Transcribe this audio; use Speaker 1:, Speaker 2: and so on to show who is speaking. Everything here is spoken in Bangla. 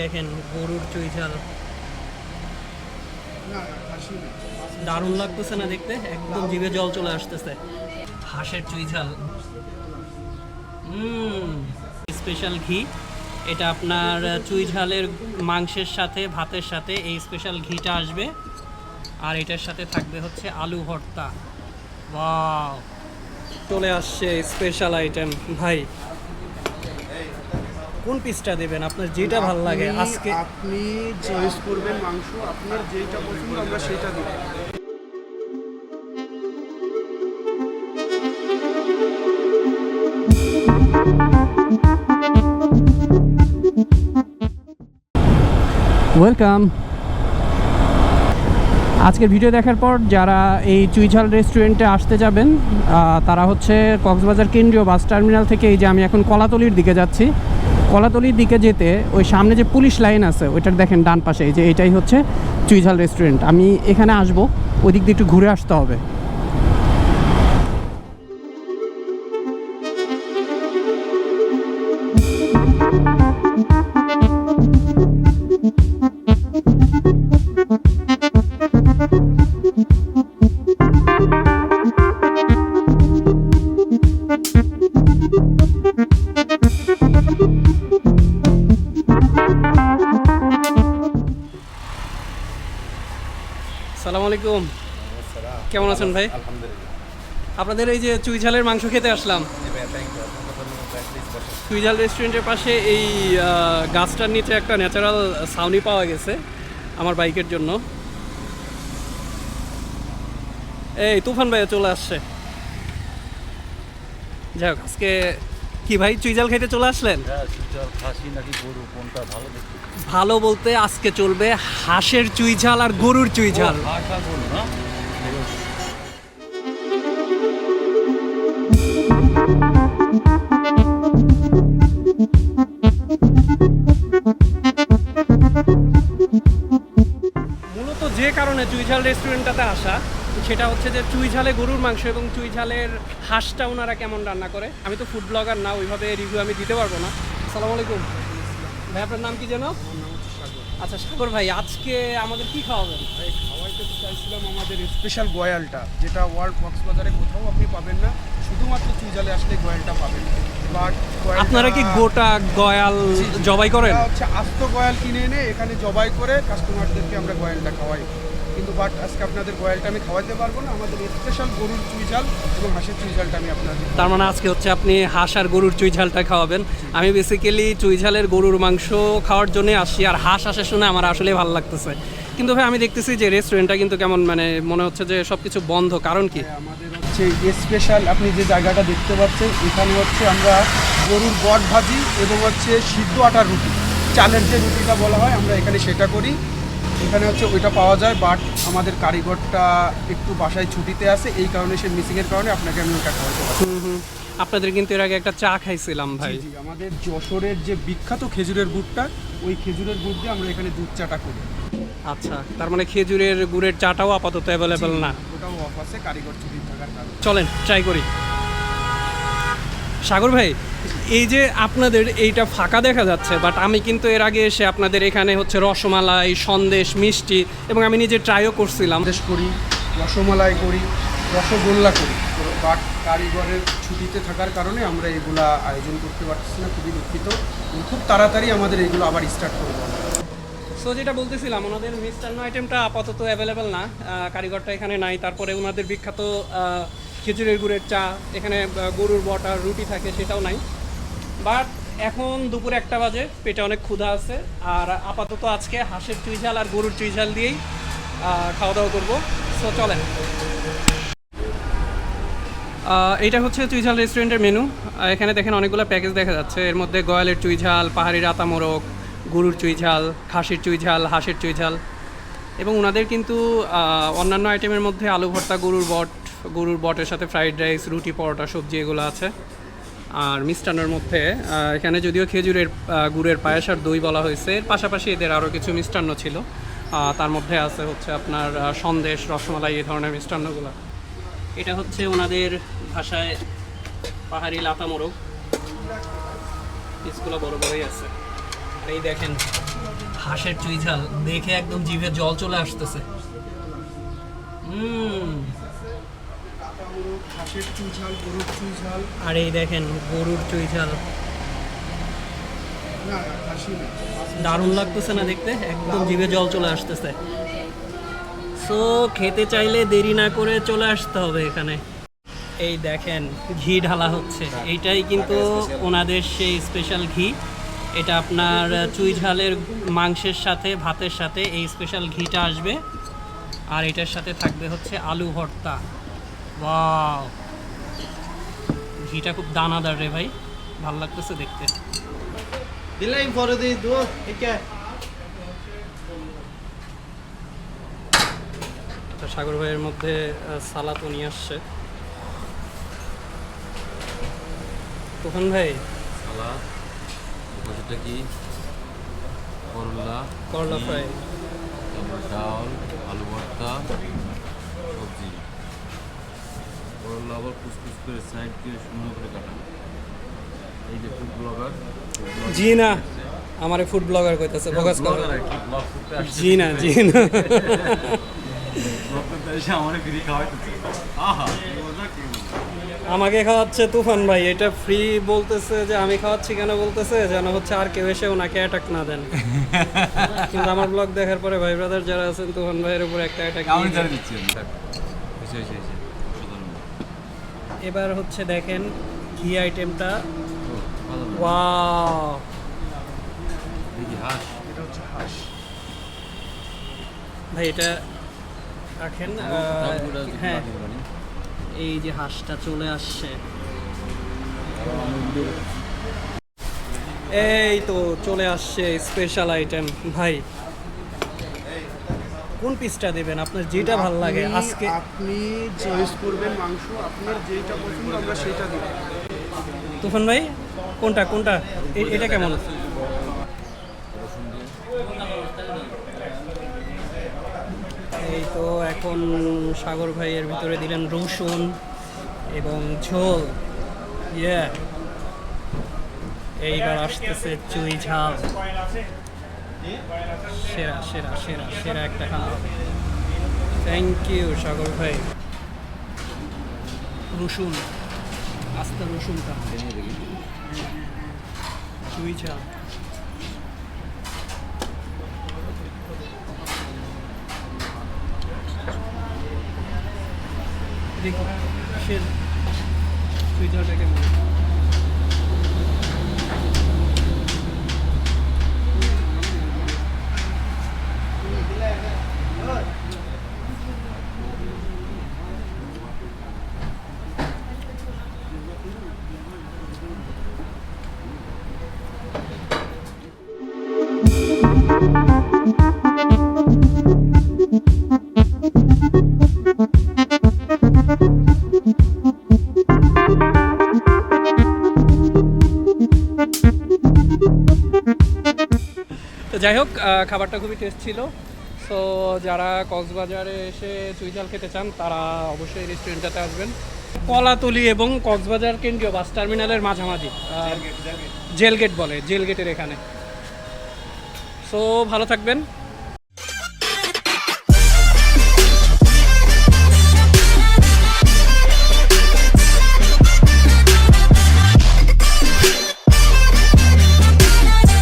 Speaker 1: দেখেন গরুর চুই ঝাল দারুণ লাগতেছে না দেখতে? একদম জিভে জল চলে আসতেছে। হাঁসের চুই ঝাল স্পেশাল ঘি। এটা আপনার চুই ঝালের মাংসের সাথে ভাতের সাথে এই স্পেশাল ঘিটা আসবে। আর এটার সাথে থাকবে হচ্ছে আলু ভর্তা। ওয়াও। চলে আসছে স্পেশাল আইটেম ভাই কোন পিসটা দেবেন? আপনার যেটা ভালো লাগে
Speaker 2: আপনি-
Speaker 1: আজকে
Speaker 2: আপনি চয়েস করবেন মাংস আপনার যেটা পছন্দ আমরা সেটা দেবো।
Speaker 1: ওয়েলকাম আজকের ভিডিও দেখার পর যারা এই চুইঝাল রেস্টুরেন্টে আসতে যাবেন তারা হচ্ছে কক্সবাজার কেন্দ্রীয় বাস টার্মিনাল থেকে এই যে আমি এখন কলাতলির দিকে যাচ্ছি। কলাতলির দিকে যেতে ওই সামনে যে পুলিশ লাইন আছে, ওইটার দেখেন ডান পাশে যে এটাই হচ্ছে চুইঝাল রেস্টুরেন্ট। আমি এখানে আসব ওই দিক দিয়ে একটু ঘুরে আসতে হবে। আলাইকুম। কেমন আছেন ভাই? আপনাদের এই যে চুইঝালের মাংস খেতে আসলাম। চুইঝাল রেস্টুরেন্টের পাশে এই গাছটার নিচে একটা ন্যাচারাল সাউনি পাওয়া গেছে আমার বাইকের জন্য। এই তুফান ভাইয়া চলে আসছে। যাই হোক আজকে কি ভাই চুইঝাল খেতে চলে আসলেন?
Speaker 3: হ্যাঁ ভালো
Speaker 1: বলতে আজকে চলবে হাঁসের চুইঝাল আর গরুর চুইঝাল মূলত যে কারণে চুইঝাল রেস্টুরেন্টটাতে আসা সেটা হচ্ছে যে চুই ঝালে গরুর মাংস এবং চুই ঝালের হাঁসটা ওনারা কেমন রান্না করে? আমি তো ফুড ব্লগার না ওইভাবে রিভিউ আমি দিতে পারব না। আসসালামু আলাইকুম। ভাই আপনার নাম কি যেন? আচ্ছা সাগর ভাই আজকে আমাদের কি খাওয়াবেন?
Speaker 2: ভাই খাওয়াইতে চাইছিলাম আমাদের স্পেশাল গয়ালটা যেটা ওয়ার্ল্ড কক্সবাজারে কোথাও আপনি পাবেন না। শুধুমাত্র চুইজালে আসলে গয়ালটা পাবেন। বাট
Speaker 1: আপনারা কি গোটা গয়াল জবাই করেন?
Speaker 2: হচ্ছে আস্ত গয়াল কিনে এনে এখানে জবাই করে কাস্টমারদেরকে আমরা গয়ালটা খাওয়াই। কিন্তু বাট আজকে আপনাদের গয়ালটা আমি খাওয়াইতে পারব না। আমাদের স্পেশাল গরুর চুইঝাল এবং হাঁসের চুইঝালটা আমি আপনাদের
Speaker 1: তার মানে আজকে হচ্ছে আপনি হাঁস আর গরুর চুইঝালটা খাওয়াবেন। আমি বেসিক্যালি চুইঝালের গরুর মাংস খাওয়ার জন্য আসি আর হাঁস আসে শুনে আমার আসলে ভালো লাগতেছে। কিন্তু ভাই আমি দেখতেছি যে রেস্টুরেন্টটা কিন্তু কেমন মানে মনে হচ্ছে যে সব কিছু বন্ধ। কারণ কি?
Speaker 2: আমাদের হচ্ছে স্পেশাল আপনি যে জায়গাটা দেখতে পাচ্ছেন এখানে হচ্ছে আমরা গরুর বট ভাজি এবং হচ্ছে সিদ্ধ আটার রুটি। চালের যে রুটিটা বলা হয় আমরা এখানে সেটা করি। এখানে হচ্ছে ওইটা পাওয়া যায় বাট আমাদের কারিগরটা একটু বাসায় ছুটিতে আছে এই কারণে সে মিসিংয়ের কারণে আপনাকে আমি ওটা খাওয়াতে পারি।
Speaker 1: আপনাদের কিন্তু এর আগে একটা চা খাইছিলাম ভাই।
Speaker 2: জি, আমাদের যশোরের যে বিখ্যাত খেজুরের গুড়টা ওই খেজুরের গুড় দিয়ে আমরা এখানে দুধ চাটা করি।
Speaker 1: আচ্ছা তার মানে খেজুরের গুড়ের চাটাও আপাতত অ্যাভেলেবেল না।
Speaker 2: ওটাও অফ আছে কারিগর ছুটি থাকার কারণে।
Speaker 1: চলেন ট্রাই করি। সাগর ভাই এই যে আপনাদের এইটা ফাঁকা দেখা যাচ্ছে বাট আমি কিন্তু এর আগে এসে আপনাদের এখানে হচ্ছে রসমালাই সন্দেশ মিষ্টি এবং আমি নিজে ট্রাইও করছিলাম।
Speaker 2: সন্দেশ করি রসমালাই করি রসগোল্লা করি বাট কারিগরের ছুটিতে থাকার কারণে আমরা এগুলা আয়োজন করতে পারছি না খুবই দুঃখিত খুব তাড়াতাড়ি আমাদের এগুলো আবার স্টার্ট করব।
Speaker 1: সো যেটা বলতেছিলাম, ওনাদের মিষ্টান্ন আইটেমটা আপাতত অ্যাভেলেবেল না কারিগরটা এখানে নাই। তারপরে ওনাদের বিখ্যাত খেজুরের গুড়ের চা, এখানে গরুর বটার রুটি থাকে, সেটাও নাই। বাট এখন দুপুর একটা বাজে, পেটে অনেক ক্ষুধা আছে, আর আপাতত আজকে হাঁসের চুইঝাল আর গরুর চুইঝাল দিয়েই খাওয়া দাওয়া করব। সো চলেন। এইটা হচ্ছে চুইঝাল রেস্টুরেন্টের মেনু এখানে দেখেন অনেকগুলো প্যাকেজ দেখা যাচ্ছে। এর মধ্যে গয়ালের চুইঝাল পাহাড়ি রাতা মোরগ গরুর চুইঝাল খাসির চুইঝাল হাঁসের চুইঝাল এবং ওনাদের কিন্তু অন্যান্য আইটেমের মধ্যে আলু ভর্তা, গরুর বট, গরুর বটের সাথে ফ্রাইড রাইস, রুটি, পরোটা, সবজি এগুলো আছে। আর মিষ্টান্নর মধ্যে এখানে যদিও খেজুরের গুড়ের পায়েস আর দই বলা হয়েছে, এর পাশাপাশি এদের আরও কিছু মিষ্টান্ন ছিল। তার মধ্যে আছে হচ্ছে আপনার সন্দেশ, রসমালাই, এই ধরনের মিষ্টান্নগুলো। এটা হচ্ছে ওনাদের ভাষায় পাহাড়ি লাতা মোরগ পিসগুলো বড় বড়ই আছে। এই দেখেন হাঁসের চুই ঝাল দেখে একদম জিভে জল চলে আসতেছে। আর এই দেখেন গরুর চুই ঝাল
Speaker 2: না হাসি না।
Speaker 1: দারুণ লাগতেছে না দেখতে? একদম জিভে জল চলে আসতেছে। সো খেতে চাইলে দেরি না করে চলে আসতে হবে এখানে। এই দেখেন ঘি ঢালা হচ্ছে। এইটাই কিন্তু ওনাদের সেই স্পেশাল ঘি। এটা আপনার চুই ঝালের মাংসের সাথে ভাতের সাথে এই স্পেশাল ঘিটা আসবে। আর এটার সাথে থাকবে হচ্ছে আলু ভর্তা। ওয়াও! ঘিটা খুব দানাদার রে ভাই। ভালো লাগতেছে দেখতে।
Speaker 4: değil dur. Peki.
Speaker 1: তো সাগর ভাইয়ের মধ্যে সালাদও নিয়ে আসছে। তখন ভাই
Speaker 5: সালাদ? পাশেরটা কি? করলা
Speaker 1: করলা ফ্রাই।
Speaker 5: তারপর ডাল আলু ভর্তা সবজি। করলা আবার কুচকুচ করে সাইড দিয়ে সুন্দর করে কাটা। এই যে ফুড ব্লগার
Speaker 1: জি না আমার ফুড ব্লগার কইতাছে ফোকাস করো। জি না জি না। আমাকে খাওয়াচ্ছে তুফান ভাই এটা ফ্রি বলতেছে যে আমি খাওয়াচ্ছি কেন বলতেছে যেন হচ্ছে আর কেউ এসে ওনাকে অ্যাটাক না দেন। কিন্তু আমার ব্লগ দেখার পরে ভাই ব্রাদার যারা আছেন তুফান ভাইয়ের উপর একটা অ্যাটাক এবার হচ্ছে দেখেন ঘি আইটেমটা ওয়াও
Speaker 5: হাঁস।
Speaker 2: এটা হচ্ছে হাঁস।
Speaker 1: ভাই এটা রাখেন হ্যাঁ। এই যে হাঁসটা চলে আসছে। এই তো চলে আসছে স্পেশাল আইটেম ভাই কোন পিসটা দেবেন? আপনার যেটা ভালো লাগে আজকে
Speaker 2: আপনি চয়েস করবেন মাংস আপনার যেটা পছন্দ আমরা সেটা দিব।
Speaker 1: তুফান ভাই কোনটা কোনটা? এটা কেমন?
Speaker 5: রসুন
Speaker 1: এই তো এখন সাগর ভাইয়ের ভিতরে দিলেন রসুন এবং ঝোল। এইবার আসতেছে চুই ঝাল। সেরা সেরা সেরা সেরা একটা খানা থ্যাংক ইউ সাগর ভাই। রসুন, আস্তে রসুনটা। চুই ঝাল। দেখি কিসের চুই ঝালটা যাই হোক খাবারটা খুবই টেস্ট ছিল। সো যারা কক্সবাজারে এসে চুই ঝাল খেতে চান তারা অবশ্যই রেস্টুরেন্টটাতে আসবেন। কলাতলি এবং কক্সবাজার কেন্দ্রীয় বাস টার্মিনালের মাঝামাঝি জেল গেট বলে জেল গেটের এখানে। সো ভালো থাকবেন।